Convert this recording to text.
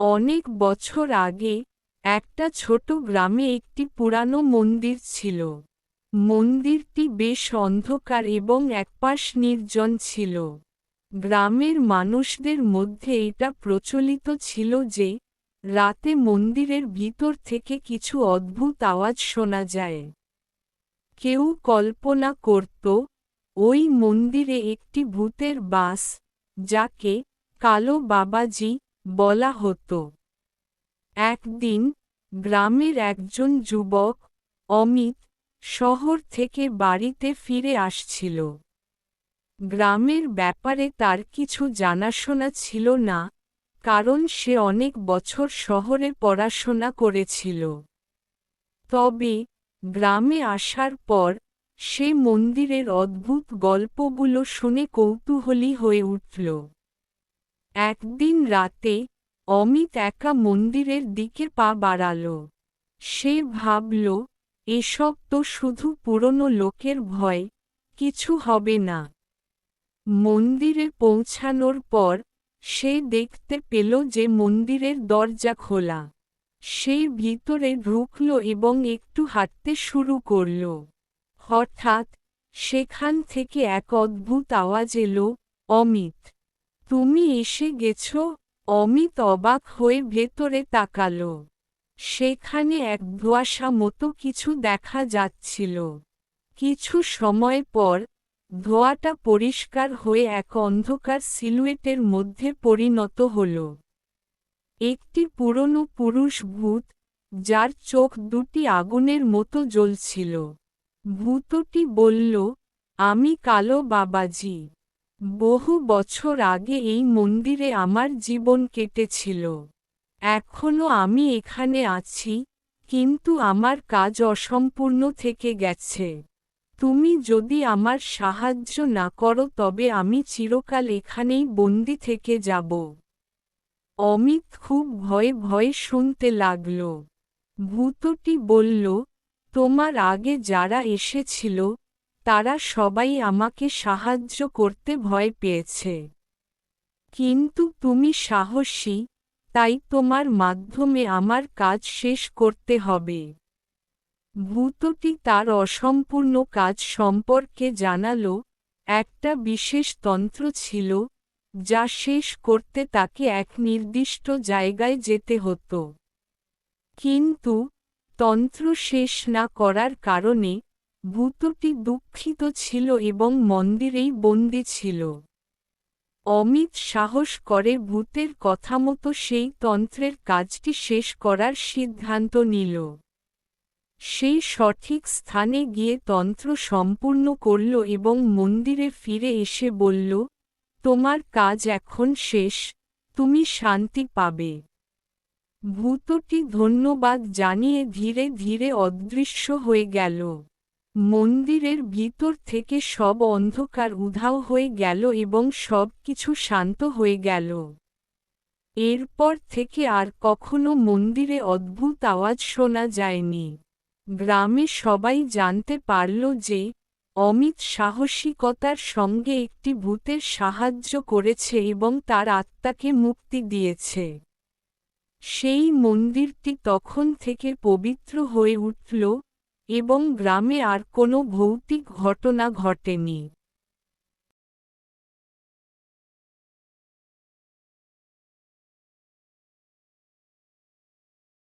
অনেক বছর আগে একটা ছোট গ্রামে একটি পুরানো মন্দির ছিল। মন্দিরটি বেশ অন্ধকার এবং একপাশ নির্জন ছিল। গ্রামের মানুষদের মধ্যে এটা প্রচলিত ছিল যে, রাতে মন্দিরের ভিতর থেকে কিছু অদ্ভুত আওয়াজ শোনা যায়। কেউ কল্পনা করত, ওই মন্দিরে একটি ভূতের বাস, যাকে কালো বাবাজি বলা হতো। একদিন গ্রামের একজন যুবক অমিত শহর থেকে বাড়িতে ফিরে আসছিল। গ্রামের ব্যাপারে তার কিছু জানাশোনা ছিল না, কারণ সে অনেক বছর শহরে পড়াশোনা করেছিল। তবে গ্রামে আসার পর সে মন্দিরের অদ্ভুত গল্পগুলো শুনে কৌতূহলী হয়ে উঠল। একদিন রাতে অমিত একা মন্দিরের দিকে পা বাড়াল। সে ভাবল, এসব তো শুধু পুরনো লোকের ভয়, কিছু হবে না। মন্দিরে পৌঁছানোর পর সে দেখতে পেল যে মন্দিরের দরজা খোলা। সে ভিতরে ঢুকল এবং একটু হাঁটতে শুরু করল। হঠাৎ সেখান থেকে এক অদ্ভুত আওয়াজ এলো, অমিত। তুমি এসে গেছ, অমিত অবাক হয়ে ভেতরে তাকাল। সেখানে এক ধোয়াশা মতো কিছু দেখা যাচ্ছিল। কিছু সময় পর, ধোয়াটা পরিষ্কার হয়ে এক অন্ধকার সিলুয়েটের মধ্যে পরিণত হল। একটি পুরনো পুরুষ ভূত, যার চোখ দুটি আগুনের মতো জ্বলছিল। ভূতটি বলল, আমি কালো বাবাজি। বহু বছর আগে এই মন্দিরে আমার জীবন কেটেছিল। এখনও আমি এখানে আছি, কিন্তু আমার কাজ অসম্পূর্ণ থেকে গেছে। তুমি যদি আমার সাহায্য না করো তবে আমি চিরকাল এখানেই বন্দি থেকে যাব। অমিত খুব ভয়ে ভয়ে শুনতে লাগল। ভূতটি বলল, তোমার আগে যারা এসেছিল তারা সবাই আমাকে সাহায্য করতে ভয় পেয়েছে। কিন্তু তুমি সাহসী, তাই তোমার মাধ্যমে আমার কাজ শেষ করতে হবে। ভূতটি তার অসম্পূর্ণ কাজ সম্পর্কে জানাল, একটা বিশেষ তন্ত্র ছিল, যা শেষ করতে তাকে এক নির্দিষ্ট জায়গায় যেতে হতো। কিন্তু তন্ত্র শেষ না করার কারণে ভূতটি দুঃখিত ছিল এবং মন্দিরেই বন্দী ছিল। অমিত সাহস করে ভূতের কথা মতো সেই তন্ত্রের কাজটি শেষ করার সিদ্ধান্ত নিল। সেই সঠিক স্থানে গিয়ে তন্ত্র সম্পূর্ণ করল এবং মন্দিরে ফিরে এসে বলল, তোমার কাজ এখন শেষ, তুমি শান্তি পাবে। ভূতটি ধন্যবাদ জানিয়ে ধীরে ধীরে অদৃশ্য হয়ে গেল। মন্দিরের ভিতর থেকে সব অন্ধকার উধাও হয়ে গেল এবং সব কিছু শান্ত হয়ে গেল। এরপর থেকে আর কখনো মন্দিরে অদ্ভুত আওয়াজ শোনা যায়নি। গ্রামে সবাই জানতে পারল যে, অমিত সাহসিকতার সঙ্গে একটি ভূতের সাহায্য করেছে এবং তার আত্মাকে মুক্তি দিয়েছে। সেই মন্দিরটি তখন থেকে পবিত্র হয়ে উঠল এবং গ্রামে আর কোনো ভৌতিক ঘটনা ঘটেনি।